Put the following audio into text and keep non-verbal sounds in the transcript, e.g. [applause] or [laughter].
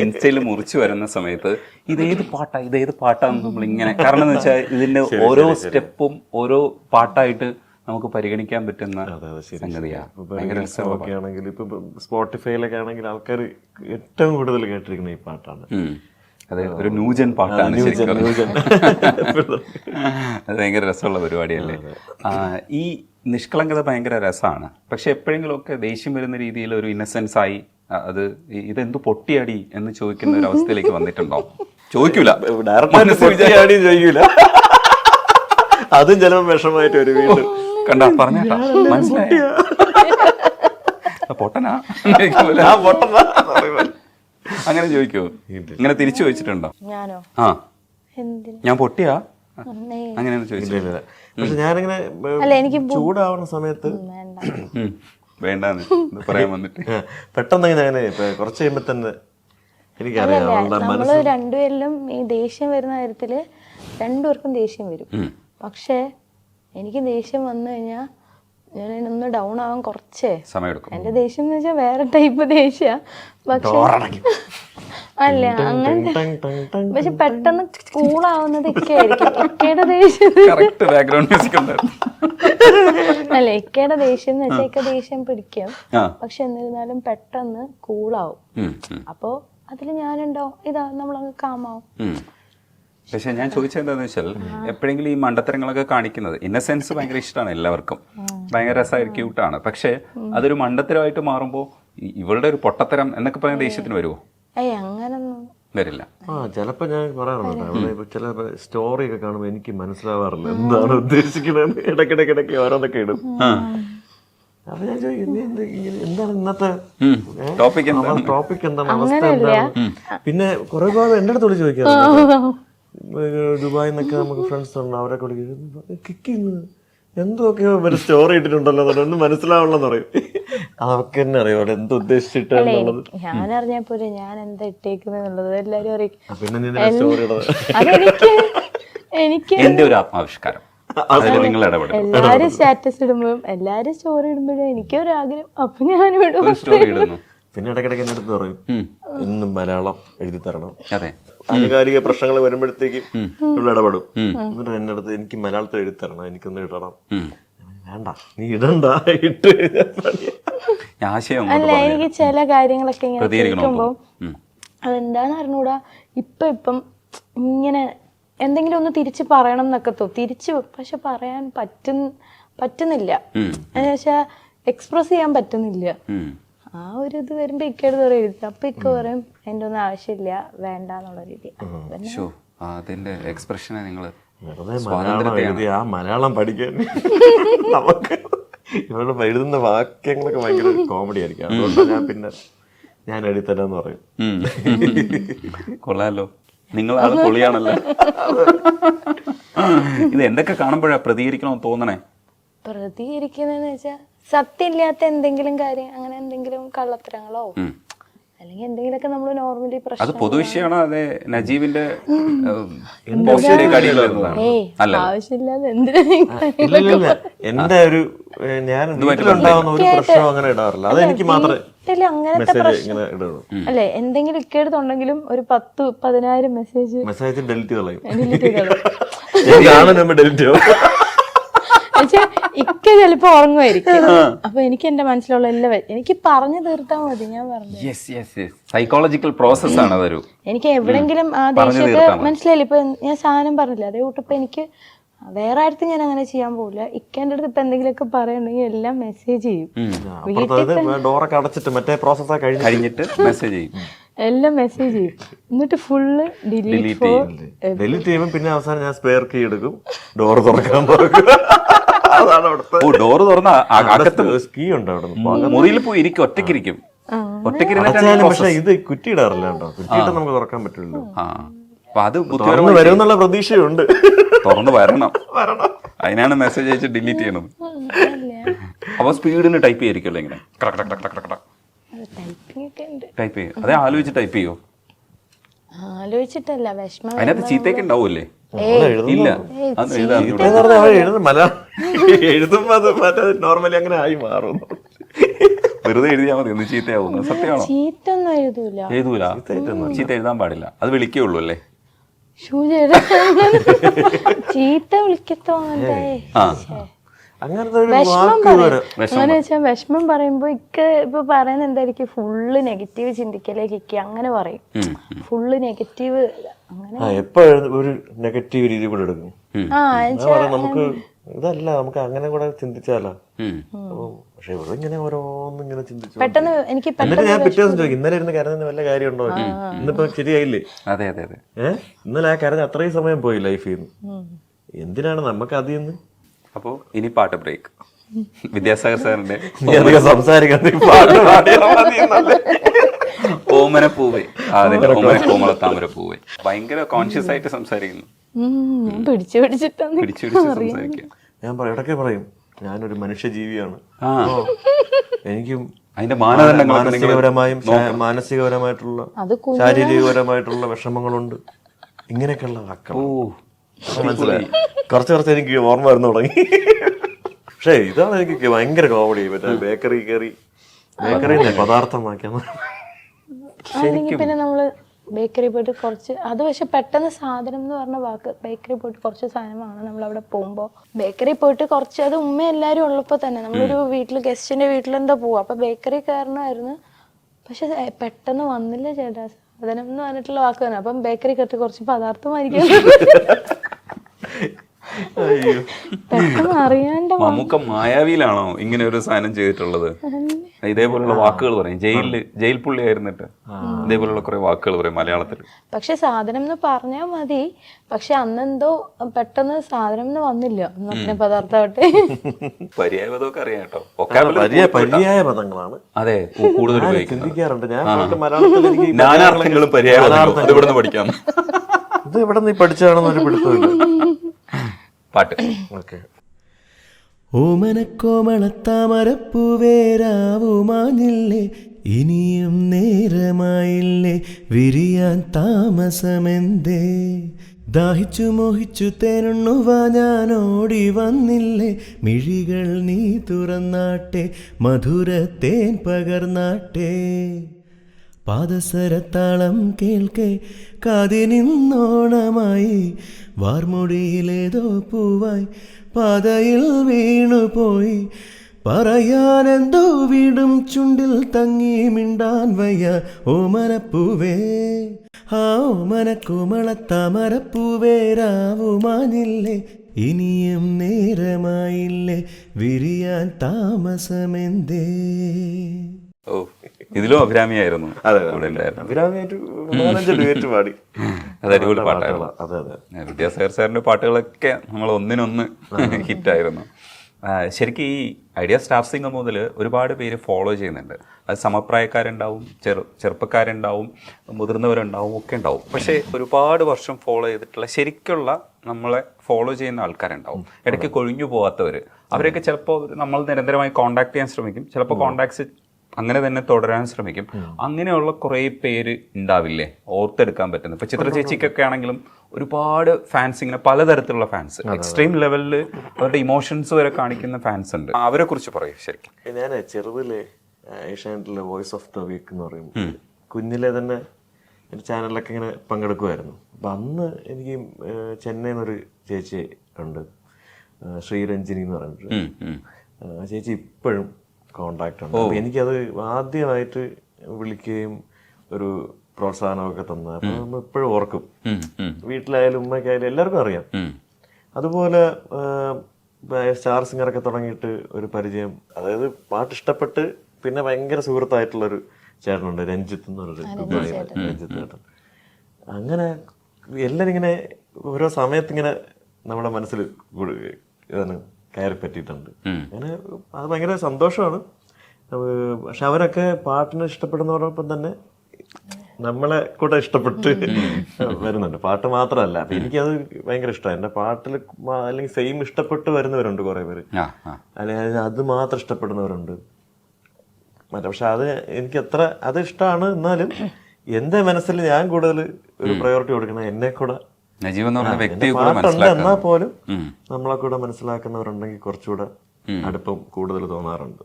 ഇൻസ്റ്റയിൽ മുറിച്ചു വരുന്ന സമയത്ത് ഇതേത് പാട്ടാ ഇതേത് പാട്ടാന്ന് നമ്മൾ ഇങ്ങനെ കാരണം എന്ന് വെച്ചാൽ ഇതിന്റെ ഓരോ സ്റ്റെപ്പും ഓരോ പാട്ടായിട്ട് നമുക്ക് പരിഗണിക്കാൻ പറ്റുന്ന സംഗതിയാ. ഭയങ്കര രസമുള്ള ഒക്കെ ആണെങ്കിൽ ഇപ്പൊ സ്പോട്ടിഫൈയിലൊക്കെ ആണെങ്കിൽ ആൾക്കാർ ഏറ്റവും കൂടുതൽ കേട്ടിരിക്കുന്ന ഈ പാട്ടാണ്. അതെ ഒരു ന്യൂജൻ പാട്ടാണ്. [laughs] അത് ഭയങ്കര രസമുള്ള പരിപാടിയല്ലേ? ഈ നിഷ്കളങ്കത ഭയങ്കര രസമാണ് പക്ഷെ എപ്പോഴെങ്കിലും ഒക്കെ ദേഷ്യം വരുന്ന രീതിയിൽ ഒരു ഇന്നസെൻസ് ആയി അത് ഇതെന്ത് പൊട്ടിയാടി എന്ന് ചോദിക്കുന്ന ഒരു അവസ്ഥയിലേക്ക് വന്നിട്ടുണ്ടോ [laughs] ചോദിക്കൂല. ഡയറക്റ്റ് ചോദിക്കൂല അതും ചിലപ്പോൾ വിഷമായിട്ട് ഒരു വീട് കണ്ട പറഞ്ഞാട്ടാ മനസ്സിലായി. പൊട്ടനാ. [laughs] ആ പൊട്ടനാ. അങ്ങനെ ചോദിക്കോ. ഇങ്ങനെ തിരിച്ചു ചോദിച്ചിട്ടുണ്ടോ? ഞാനോ? ആ. എന്തിന്? ഞാൻ പൊട്ടിയാ. അങ്ങനെയാണ് ചോദിച്ചില്ല ഇല്ല. പക്ഷെ ഞാനിങ്ങനെ ചൂടാവുന്ന സമയത്ത്. വേണ്ടാന്ന് ഇത് പറയാൻ വന്നിട്ട്. പെട്ടെന്ന് അങ്ങനെ ഇപ്പൊ കുറച്ച് കഴിയുമ്പോ തന്നെ എനിക്കറിയാം അവളുടെ രണ്ടുപേരിലും ഈ ദേഷ്യം വരുന്ന കാര്യത്തിൽ രണ്ടുപേർക്കും ദേഷ്യം വരും. പക്ഷെ പക്ഷേ എനിക്ക് ദേഷ്യം വന്നു കഴിഞ്ഞാൽ ഞാൻ ഒന്ന് ഡൗൺ ആവാൻ കുറച്ചേ. സമയമെടുക്കും. എന്റെ ദേഷ്യം എന്ന് വെച്ചാൽ വേറെ ടൈപ്പ് ദേഷ്യ. പക്ഷെ അല്ല അങ്ങനത്തെ പക്ഷെ പെട്ടെന്ന് കൂളാവുന്നത് ഇക്കയായിരിക്കും ഇക്കയുടെ ദേഷ്യം. കറക്റ്റ് ബാക്ക്ഗ്രൗണ്ട് മ്യൂസിക് ഉണ്ടായിരുന്നു. അല്ല ഇക്കയുടെ ദേഷ്യം എന്ന് വെച്ചാൽ ഇക്ക ദേഷ്യം പിടിക്കും. പക്ഷെ എന്നിരുന്നാലും പെട്ടെന്ന് കൂളാവും. അപ്പോ അതിൽ ഞാനുണ്ടോ? ഇതാ നമ്മളങ്ങ് കാമാവും. പക്ഷെ ഞാൻ ചോദിച്ചത് എന്താന്ന് വെച്ചാൽ എപ്പോഴെങ്കിലും ഈ മണ്ടത്തരങ്ങളൊക്കെ കാണിക്കുന്നത് ഇന്നസെൻസ് ഭയങ്കര ഇഷ്ടമാണ് എല്ലാവർക്കും. ഭയങ്കര രസമായി ക്യൂട്ടാണ് പക്ഷെ അതൊരു മണ്ടത്തരമായിട്ട് മാറുമ്പോൾ ഇവളുടെ ഒരു പൊട്ടത്തരം എന്നൊക്കെ പറയുന്ന ദേഷ്യത്തിന് വരുമോ ഏയ് അങ്ങനൊന്നും വരില്ല. ആ ചിലപ്പോ ഞാൻ പറയാറുണ്ട്. അവിടെ ഇപ്പൊ ചില സ്റ്റോറി ഒക്കെ കാണുമ്പോ എനിക്ക് മനസ്സിലാവാറില്ല എന്താണ് ഉദ്ദേശിക്കുന്നത്. ഇടയ്ക്കിടയ്ക്കിടയ്ക്ക് ഓരോന്നൊക്കെ ഇടും. അപ്പൊ ഞാൻ ചോദിക്കും "നീ എന്ത് ഇങ്ങനെ- എന്താണ് ഇന്നത്തെ ടോപ്പിക് ടോപ്പിക് എന്താണ്? അവസ്ഥ എന്താണ്? പിന്നെ കുറെ ഭാഗം എന്റെ അടുത്തോട് ചോദിക്കാറുണ്ട്. ദുബായിൽ നിന്നൊക്കെ നമുക്ക് ഫ്രണ്ട്സ് ഉണ്ട്. അവരൊക്കെ വിളിക്കും. കിക്കിന്ന് എന്തൊക്കെയോ ഒരു സ്റ്റോറി ഇട്ടിട്ടുണ്ടല്ലോ എന്ന് ഒന്നും മനസ്സിലാവുള്ളെന്ന് പറയും. അതൊക്കെ തന്നെ അറിയാം എന്ത് ഉദ്ദേശിച്ചിട്ട് ഞാൻ അറിഞ്ഞാ പോരെ ഞാൻ എന്താ ഇട്ടേക്കുന്നുള്ളത് എല്ലാരും എനിക്ക് എന്റെ ഒരു ആത്മാവിഷ്കാരം. എല്ലാരും സ്റ്റാറ്റസ് ഇടുമ്പോഴും എല്ലാരും സ്റ്റോറി ഇടുമ്പോഴും എനിക്കൊരു ആഗ്രഹം അപ്പൊ ഞാൻ ഇടും ഒരു സ്റ്റോറി ഇടുന്നു. പിന്നെ ഇടയ്ക്കിടയ്ക്ക് എന്റെ അടുത്ത് പറയും. ഇന്നും എന്നും മലയാളം എഴുതി തരണം. അതെ. ആനുകാലിക പ്രശ്നങ്ങൾ വരുമ്പോഴത്തേക്കും ഇവിടെ ഇടപെടും. എന്നിട്ട് എന്റെ അടുത്ത് എനിക്ക് മലയാളത്തിൽ എഴുതി തരണം. എനിക്കൊന്ന് ഇടണം. വേണ്ട. നീ ഇടണ്ട ഇട്ട് ഞാൻ ആശയം അല്ല എനിക്ക് ചില കാര്യങ്ങളൊക്കെ ഇങ്ങനെ പ്രതികരിക്കണോ കേൾക്കുമ്പോ ഉം. അതെന്താന്ന് അറിഞ്ഞൂടാ? ഇപ്പൊ ഇപ്പം ഇങ്ങനെ എന്തെങ്കിലും ഒന്ന് തിരിച്ചു പറയണം എന്നൊക്കെ തോ തിരിച്ചു പക്ഷെ പറയാൻ പറ്റും പറ്റുന്നില്ല. എന്നുവെച്ചാ എക്സ്പ്രസ് ചെയ്യാൻ പറ്റുന്നില്ല. ആ ഒരു ഇത് വരുമ്പോ ഇക്കടുത്ത് പറയും എഴുതി അപ്പൊ ഇക്ക പറയും എന്റെ ഒന്നും ആവശ്യമില്ല വേണ്ട എന്നുള്ള രീതി അതിന്റെ എക്സ്പ്രഷനെ നിങ്ങൾ വെറുതെ മലയാളം എഴുതി ആ മലയാളം പഠിക്കാൻ. [laughs] നമുക്ക് ഇവരുടെ എഴുതുന്ന വാക്യങ്ങളൊക്കെ ഭയങ്കര കോമഡി ആയിരിക്കും. അതുകൊണ്ട് ഞാൻ പിന്നെ ഞാൻ എഴുതിത്തരാന്ന് പറയും. [laughs] കൊള്ളാലോ. നിങ്ങൾ ആൾ പൊളിയാണല്ലോ. ഇത് എന്തൊക്കെ കാണുമ്പോഴാ പ്രതികരിക്കണമെന്ന് തോന്നണേ? പ്രതികരിക്കുന്നതെന്ന് വെച്ചാൽ സത്യമില്ലാത്ത എന്തെങ്കിലും കാര്യം അങ്ങനെ എന്തെങ്കിലും കള്ളത്തരങ്ങളോ. അല്ലെങ്കിൽ എന്തെങ്കിലുമൊക്കെ നമ്മൾ നോർമലി അത് പ്രശ്നം പൊതുവിഷയമാണോ. അതെ നജീബിന്റെ ആവശ്യമില്ലാതെ എന്തിനാ എന്റെ ഒരു ഞാൻ വീട്ടിലുണ്ടാവുന്ന ഒരു പ്രശ്നം അങ്ങനെ ഇടാറില്ല. അത് എനിക്ക് മാത്രമേ അങ്ങനത്തെ അല്ലെ എന്തെങ്കിലും ഇക്കെടുത്തുണ്ടെങ്കിലും ഒരു പത്ത് പതിനായിരം മെസ്സേജ് മെസ്സേജ് ഡെലിറ്റ് കളയും. ഡിലീറ്റ് കളയും [laughs] ഞാൻ കാണുന്ന ഡെലിറ്റ് ചെയ്യും ഇക്ക ചിലപ്പോ ഉറങ്ങുമായിരിക്കും. അപ്പൊ എനിക്ക് എന്റെ മനസ്സിലുള്ള എല്ലാം എനിക്ക് പറഞ്ഞു തീർത്താ മതി ഞാൻ പറഞ്ഞു yes yes yes psychological process ആണ് അതൊരു. എനിക്ക് എവിടെങ്കിലും ആ ദേഷ്യമൊക്കെ മനസ്സിലായില്ല? ഇപ്പൊ ഞാൻ സാധനം പറഞ്ഞില്ല? അതേ കൂട്ടിപ്പോ എനിക്ക് വേറെ അടുത്ത് ഞാൻ അങ്ങനെ ചെയ്യാൻ പോകില്ല ഇക്കേന്റെ അടുത്ത് ഇപ്പൊ എന്തെങ്കിലുമൊക്കെ പറയണെങ്കിൽ എല്ലാം മെസ്സേജ് ചെയ്യും. ഡോറൊക്കെ അടച്ചിട്ട് മറ്റേ പ്രോസസ് കഴിഞ്ഞു കഴിഞ്ഞിട്ട് മെസ്സേജ് ചെയ്യും. എല്ലാം മെസ്സേജ് ചെയ്യും. എന്നിട്ട് ഫുള്ള് ഡിലീറ്റ് ഡിലീറ്റ് ചെയ്യും. ചെയ്യുമ്പോൾ പിന്നെ അവസാനം ഞാൻ സ്പെയർ കീ എടുക്കും. ഡോർ തുറക്കാൻ പോകും [laughs] അതാണ് അവിടുത്തെ ഓ ഡോറ് തുറന്ന അകത്ത് സ്കീ ഉണ്ട് അവിടെ മുറിയിൽ പോയി ഇരിക്കും ഒറ്റയ്ക്കിരിക്കും. ഒറ്റയ്ക്കിരുന്നിട്ടാണ് പക്ഷെ ഇത് കുറ്റിയിടാറില്ല കേട്ടോ. കുറ്റിയിട്ട് നമുക്ക് തുറക്കാൻ പറ്റുള്ളൂ അപ്പൊ അത് തുറന്ന് വരും എന്നുള്ള പ്രതീക്ഷയുണ്ട്. തുറന്ന് വരണം. വരണം. അതിനാണ് മെസ്സേജ് അയച്ച് ഡിലീറ്റ് ചെയ്യണത്. അപ്പൊ സ്പീഡിന് ടൈപ്പ് ചെയ്യായിരിക്കുമല്ലോ ഇങ്ങനെ? ടൈപ്പിംഗ് ഒക്കെ ഉണ്ട്. ടൈപ്പ് ചെയ്യും. അതേ ആലോചിച്ച് ടൈപ്പ് ചെയ്യോ? ആലോചിച്ചിട്ടല്ല വിഷമം അതിനകത്ത് ചീത്തയൊക്കെ ഉണ്ടാവൂല്ലേ ഇല്ല. മലയാളം എഴുതുമ്പോ അത് മറ്റേ നോർമലി അങ്ങനെ ആയി മാറും. വെറുതെ എഴുതിയാൽ മതി ഒന്ന് ചീത്തയാവുന്നു. സത്യമാണോ? ചീത്ത ആവുന്നു എഴുതൂല? എഴുതൂല ചീത്ത എഴുതാൻ പാടില്ല. അത് വിളിക്കേ ഉള്ളൂ അല്ലേ ചീത്ത വിളിക്കത്തോന്നേ. ആ. വിഷമം പറയുമ്പോ ഇക്ക ഇപ്പൊ പറയുന്ന എന്തായിരിക്കും ഫുള്ള് നെഗറ്റീവ് ചിന്തിക്കലേക്ക് ഇക്ക അങ്ങനെ പറയും. ഫുള്ള് നെഗറ്റീവ് അങ്ങനെ ആ എപ്പോഴും ഒരു നെഗറ്റീവ് രീതി കൂടെ എടുക്കും. ആ നമുക്ക് ഇതല്ല നമുക്ക് അങ്ങനെ കൂടെ ചിന്തിച്ചാലോ. അപ്പം പക്ഷെ ഇവിടെ ഇങ്ങനെ ഓരോന്നും ഇങ്ങനെ ചിന്തിച്ചു പെട്ടെന്ന് എനിക്ക് എന്നിട്ട് ഞാൻ പിറ്റേ ദിവസം ചോദിക്കും ഇന്നലെ ഇരുന്ന് കരഞ്ഞ വല്ല കാര്യമുണ്ടോ? ഇന്നിപ്പോ ശരിയായില്ലേ? അതെ അതെ അതെ. ഏഹ് ഇന്നലെ ആ കരഞ്ഞ അത്രയും സമയം പോയി ലൈഫിൽ നിന്ന്. എന്തിനാണ് നമുക്ക് അതിൽ നിന്ന്? അപ്പോൾ ഇനി പാട്ട് ബ്രേക്ക്. വിദ്യാസാഗർ സാറിന്റെ സംസാരിക്കാൻ പാട്ട് പാടിയാ മതി എന്നല്ലേ? ഓമന പൂവേ അതെ ഓമന കോമള താമര പൂവേ ഭയങ്കര കോൺഷ്യസ് ആയിട്ട് സംസാരിക്കുന്നു. പിടിച്ചു പിടിച്ചിട്ടാണ് പിടിച്ചു പിടിച്ച് സംസാരിക്കുക. ഞാൻ പറയും ഇടയ്ക്ക് പറയും ഞാനൊരു മനുഷ്യജീവിയാണ്. എനിക്കും അതിന്റെ മാനദണ്ഡങ്ങൾ മാനസികപരമായും മാനസികപരമായിട്ടുള്ള അത് ശാരീരികപരമായിട്ടുള്ള വിഷമങ്ങളുണ്ട്. ഇങ്ങനെയൊക്കെയുള്ള വാക്കുകൾ ഓ മനസ്സിലായി കുറച്ച് കുറച്ച് എനിക്ക് ഓർമ്മ വരുന്നു തുടങ്ങി. പക്ഷേ ഇതാണ് എനിക്ക് ഭയങ്കര കോമഡി മറ്റേ ബേക്കറി കയറി ബേക്കറി പദാർത്ഥമാക്കിയ അല്ലെങ്കിൽ പിന്നെ നമ്മൾ ബേക്കറി പോയിട്ട് കുറച്ച് അത് പക്ഷെ പെട്ടെന്ന് സാധനം എന്ന് പറഞ്ഞ വാക്ക് ബേക്കറി പോയിട്ട് കുറച്ച് സാധനമാണ് നമ്മൾ അവിടെ പോകുമ്പോൾ ബേക്കറി പോയിട്ട് കുറച്ച് അത് ഉമ്മ എല്ലാവരും ഉള്ളപ്പോൾ തന്നെ. നമ്മളൊരു വീട്ടിൽ ഗസ്റ്റിന്റെ വീട്ടിലെന്തോ പോവും. അപ്പൊ ബേക്കറി കയറണമായിരുന്നു പക്ഷെ പെട്ടെന്ന് വന്നില്ല ചേട്ടാ. സാധനം എന്ന് പറഞ്ഞിട്ടുള്ള വാക്ക് തന്നെ. അപ്പം ബേക്കറി കയറി കുറച്ച് പദാർത്ഥമായിരിക്കും പെട്ടെന്ന് അറിയാണ്ട് മായാവിയിലാണോ ഇങ്ങനെ ഒരു സാധനം ചെയ്തിട്ടുള്ളത്? ഇതേപോലുള്ള വാക്കുകൾ പറയും. ജയിലിൽ ജയിൽ പുള്ളി ആയിരുന്നിട്ട് ഇതേപോലുള്ള കുറെ വാക്കുകൾ പറയും മലയാളത്തിൽ പക്ഷെ സാധനം എന്ന് പറഞ്ഞാൽ മതി. പക്ഷെ അന്നെന്തോ പെട്ടെന്ന് സാധനം എന്ന് വന്നില്ല. പിന്നെ പദാർത്ഥമാവട്ടെ [laughs] പര്യായപദമൊക്കെ അറിയാം കേട്ടോ. പര്യായ പര്യായ പദങ്ങളാണ്. അതെ കൂടുതൽ ചിന്തിക്കാറുണ്ട്. ഞാൻ മലയാളത്തിൽ എനിക്ക് നാനാർത്ഥങ്ങളും പര്യായപദങ്ങളും അത് ഇവിടെ നിന്ന് പഠിക്കാം. ഇത് ഇവിടെ നീ പഠിച്ചാണെന്നൊരു പിടുത്തമില്ല. പാട്ട്. ഓക്കെ. ഓമനക്കോമളത്താമരപ്പൂവേരാവുമാഞ്ഞില്ലേ? ഇനിയും നേരമായില്ലേ? വിരിയാൻ താമസമെന്തേ? ദാഹിച്ചു മോഹിച്ചു തേനുണ്ണുവാ ഞാൻ ഓടി വന്നില്ലേ? മിഴികൾ നീ തുറന്നാട്ടെ മധുരത്തേൻ പകർന്നാട്ടെ. പാദസരത്താളം കേൾക്കെ കാതിനിന്നോണമായി. വാർമുടിയിലേതോ പൂവായി പാതയിൽ വീണുപോയി. പറയാനെന്തോ വീടും ചുണ്ടിൽ തങ്ങി മിണ്ടാൻ വയ്യ. ഓമനപ്പൂവേ ആ ഓമനക്കുമളത്താമരപ്പൂവേ രാവുമാനില്ലേ ഇനിയും നേരമായില്ലേ വിരിയാൻ താമസമെന്തേ. ഓ. ഇതിലും അഭിരാമിയായിരുന്നു അതെ [laughs] അടിപൊളി പാട്ടായിരുന്നു. വിദ്യാസാഗർ സാറിന്റെ പാട്ടുകളൊക്കെ നമ്മൾ ഒന്നിനൊന്ന് ഹിറ്റായിരുന്നു. ശരിക്കും ഈ ഐഡിയ സ്റ്റാഫ് സിംഗർ മുതൽ ഒരുപാട് പേര് ഫോളോ ചെയ്യുന്നുണ്ട്. അത് സമപ്രായക്കാരുണ്ടാവും ചെറു ചെറുപ്പക്കാരുണ്ടാവും മുതിർന്നവരുണ്ടാവും ഒക്കെ ഉണ്ടാവും പക്ഷേ ഒരുപാട് വർഷം ഫോളോ ചെയ്തിട്ടുള്ള ശരിക്കുള്ള നമ്മളെ ഫോളോ ചെയ്യുന്ന ആൾക്കാരുണ്ടാവും. ഇടയ്ക്ക് കൊഴിഞ്ഞു പോകാത്തവർ അവരൊക്കെ ചിലപ്പോൾ നമ്മൾ നിരന്തരമായി കോണ്ടാക്ട് ചെയ്യാൻ ശ്രമിക്കും. ചിലപ്പോൾ കോണ്ടാക്ട്സ് അങ്ങനെ തന്നെ തുടരാൻ ശ്രമിക്കും. അങ്ങനെയുള്ള കുറേ പേര് ഉണ്ടാവില്ലേ? ഓർത്തെടുക്കാൻ പറ്റുന്നത് ഇപ്പൊ ചിത്ര ചേച്ചിക്കൊക്കെ ആണെങ്കിലും ഒരുപാട് ഫാൻസ് ഇങ്ങനെ പലതരത്തിലുള്ള ഫാൻസ് എക്സ്ട്രീം ലെവലിൽ അവരുടെ ഇമോഷൻസ് വരെ കാണിക്കുന്ന ഫാൻസ് ഉണ്ട്. അവരെ കുറിച്ച് പറയൂ ശരിക്കും. ഞാൻ ചെറുതിലെ ഏഷ്യാനെറ്റിലെ വോയിസ് ഓഫ് ദ വീക്ക് എന്ന് പറയും കുഞ്ഞിലെ തന്നെ എന്റെ ചാനലിലൊക്കെ ഇങ്ങനെ പങ്കെടുക്കുമായിരുന്നു അപ്പം അന്ന് എനിക്ക് ചെന്നൈ ചെന്നൈയിൽ നിന്നൊരു ചേച്ചി ഉണ്ട്. ശ്രീരഞ്ജിനി എന്ന് പറഞ്ഞിട്ട്. ചേച്ചി ഇപ്പോഴും കോണ്ടാക്ട് ഉണ്ട്. എനിക്കത് ആദ്യമായിട്ട് വിളിക്കുകയും ഒരു പ്രോത്സാഹനമൊക്കെ തന്ന. അപ്പൊ നമ്മൾ ഇപ്പോഴും ഓർക്കും. വീട്ടിലായാലും ഉമ്മയ്ക്കായാലും എല്ലാവർക്കും അറിയാം. അതുപോലെ സ്റ്റാർ സിംഗറൊക്കെ തുടങ്ങിയിട്ട് ഒരു പരിചയം. അതായത് പാട്ട് ഇഷ്ടപ്പെട്ട് പിന്നെ ഭയങ്കര സുഹൃത്തായിട്ടുള്ളൊരു ചേട്ടനുണ്ട് രഞ്ജിത്ത് എന്നൊരു രഞ്ജിത്ത് ചേട്ടൻ. അങ്ങനെ എല്ലാരും ഇങ്ങനെ ഓരോ സമയത്ത് ഇങ്ങനെ നമ്മുടെ മനസ്സിൽ ഇതാണ് കയറി പറ്റിയിട്ടുണ്ട് അങ്ങനെ അത് ഭയങ്കര സന്തോഷമാണ്. പക്ഷെ അവരൊക്കെ പാട്ടിനെ ഇഷ്ടപ്പെടുന്നവരോടൊപ്പം തന്നെ നമ്മളെ കൂടെ ഇഷ്ടപ്പെട്ട് വരുന്നുണ്ട്. പാട്ട് മാത്രമല്ല. അപ്പൊ എനിക്കത് ഭയങ്കര ഇഷ്ടമാണ്. എന്റെ പാട്ടിൽ അല്ലെങ്കിൽ സെയിം ഇഷ്ടപ്പെട്ട് വരുന്നവരുണ്ട് കുറെ പേര്. അല്ലെങ്കിൽ അത് മാത്രം ഇഷ്ടപ്പെടുന്നവരുണ്ട്. മറ്റേ പക്ഷെ അത് എനിക്ക് എത്ര അത് ഇഷ്ടമാണ്. എന്നാലും എന്റെ മനസ്സിൽ ഞാൻ കൂടുതൽ ഒരു പ്രയോറിറ്റി കൊടുക്കണം എന്നെ കൂടെ നജീബ് എന്ന് പറഞ്ഞ വ്യക്തിയെ കൂടെ എന്നാൽ മനസ്സിലാക്കാൻ. പോലും നമ്മളെ കൂടെ മനസ്സിലാക്കുന്നവരുണ്ടെങ്കിൽ കുറച്ചുകൂടെ അടുപ്പം കൂടുതൽ തോന്നാറുണ്ട്.